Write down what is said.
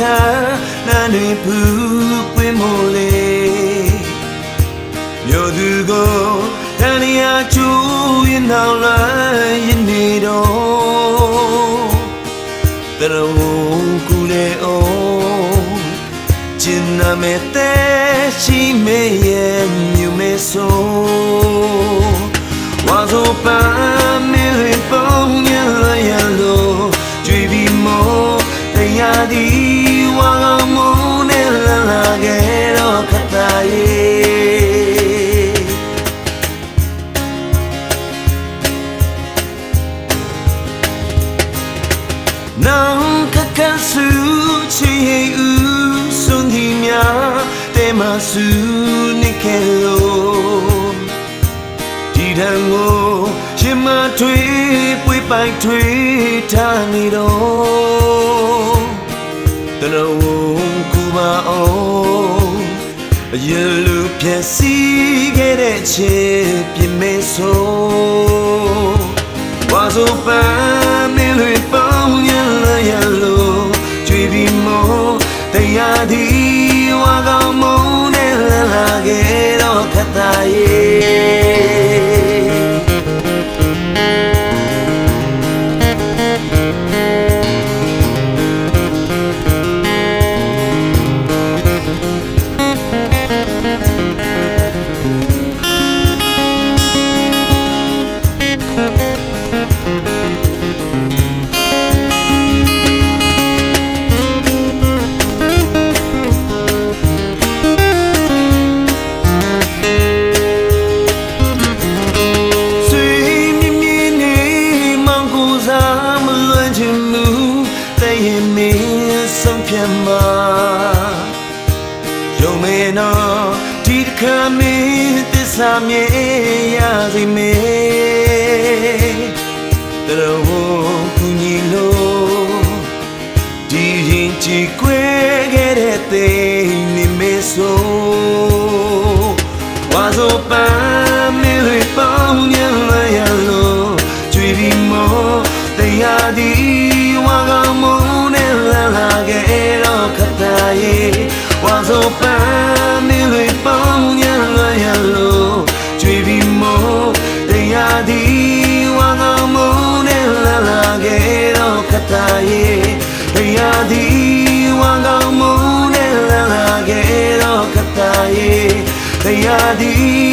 နာနေဖူးပွင့်မို့လေမြို့သူကိုတန်လျာချူရင်နောက်လိုက်ရင်နေတော့တရဝကူလေအောင်ကျင်နာမဲ့တဲ့ နောင်ကကဆူချေဥစွန်ဒီမြတဲမဆူနိကေလိုဒီတန်ကိုရှင်မထွေးပွေးပိုက်ထွေးထားနေတော့တနဝကူပါအောင်အရလူဖြက်စီးခဲ့တဲ့ချစ်ပြင်မဲဆိုဝါဆိုပန်း ခါမင်းသစ္စာမြေရစီမေတရဝကူညီလို့ဒီရင်ချီကွဲခဲ့တဲ့သိနေမေဆိုဝါဆိုပန်းမင်းတွေပေါင်းညလာရလို့ကြွေပြီးမောတရားဒီဝါကောင်မုန်းနဲ့လာလာခဲ့တော့ခတ်တာရဲ့ဝါဆိုပန်း တ